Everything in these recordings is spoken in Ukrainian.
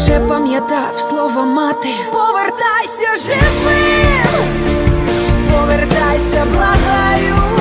Лише пам'ятав слово мати. Повертайся живим, повертайся, благаю,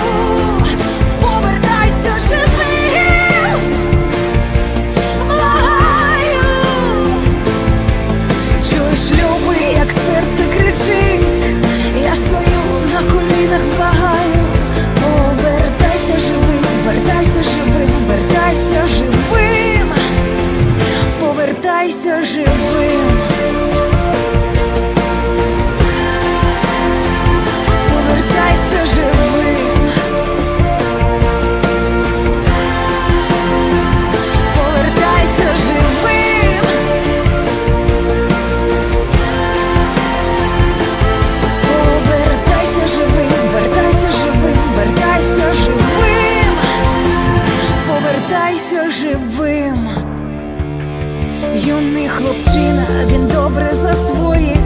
хлопчина, він добре засвоїв,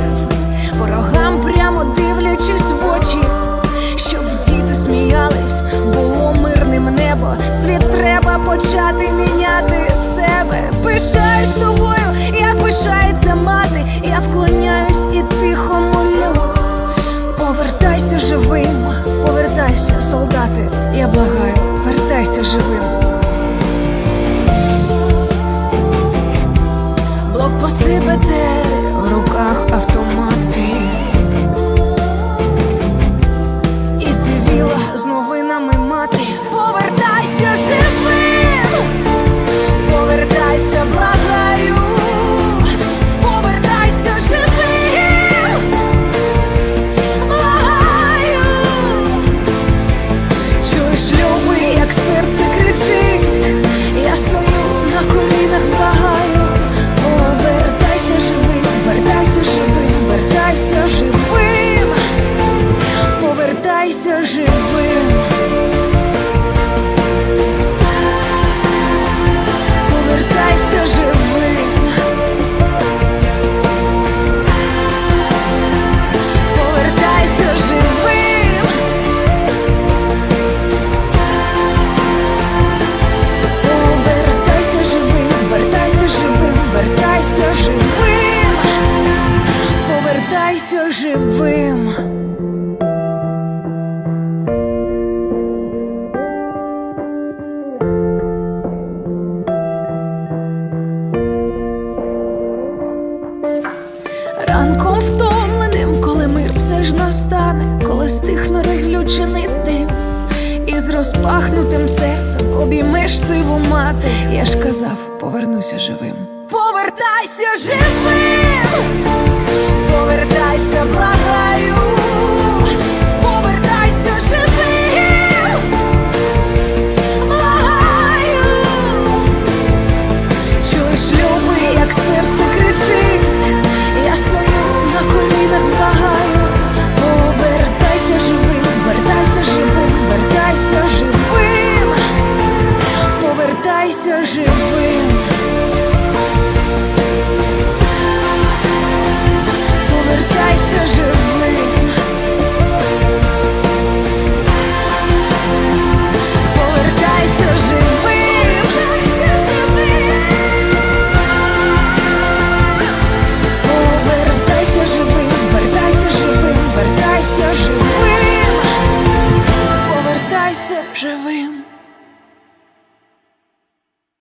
ворогам прямо дивлячись в очі, щоб діти сміялись, було мирним небо. Світ треба почати міняти себе. Пишаюсь тобою, як пишається мати, я вклоняюсь і тихо молю. it, but вертайся живим. Повертайся живим. Ранком втомленим, коли мир все ж настане, коли стихне розлючений і з розпахнутим серцем обіймеш сиву мати. Я ж казав, повернуся живим повертайся живим, повертайся, благаю. повертайся живим, повертайся живим.